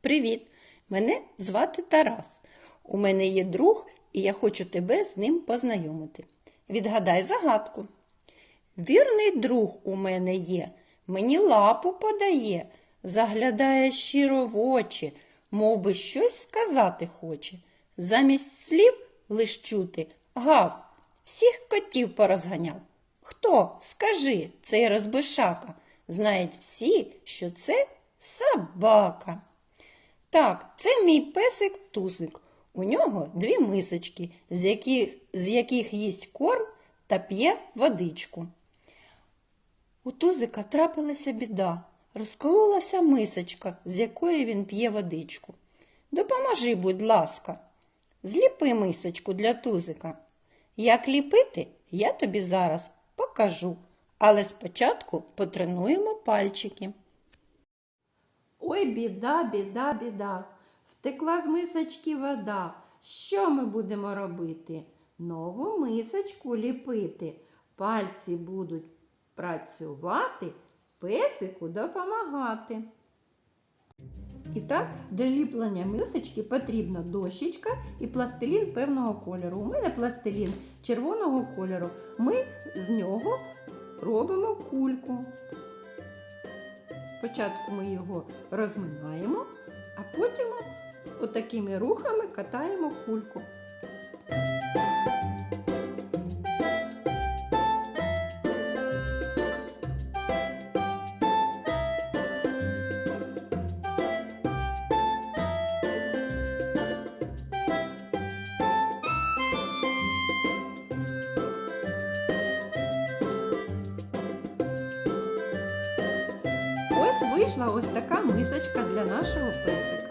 Привіт! Мене звати Тарас. У мене є друг, і я хочу тебе з ним познайомити. Відгадай загадку. Вірний друг у мене є, мені лапу подає, заглядає щиро в очі, мов би щось сказати хоче. Замість слів лиш чути гав, всіх котів порозганяв. Хто, скажи, цей розбишака? Знають всі, що це собака. Так, це мій песик Тусик. У нього дві мисочки, з яких, з яких їсть корм та п'є водичку. У Тузика трапилася біда. Розкололася мисочка, з якої він п'є водичку. Допоможи, будь ласка, зліпи мисочку для Тузика. Як ліпити, я тобі зараз покажу, але спочатку потренуємо пальчики. Ой, біда, біда, біда. Втекла з мисочки вода. Що ми будемо робити? Нову мисочку ліпити. Пальці будуть працювати, песику допомагати. І так, для ліплення мисочки потрібна дощечка і пластилін певного кольору. У мене пластилін червоного кольору. Ми з нього робимо кульку. Спочатку ми його розминаємо, а потім отакими рухами катаємо кульку. Ось вийшла ось така мисочка для нашого песика.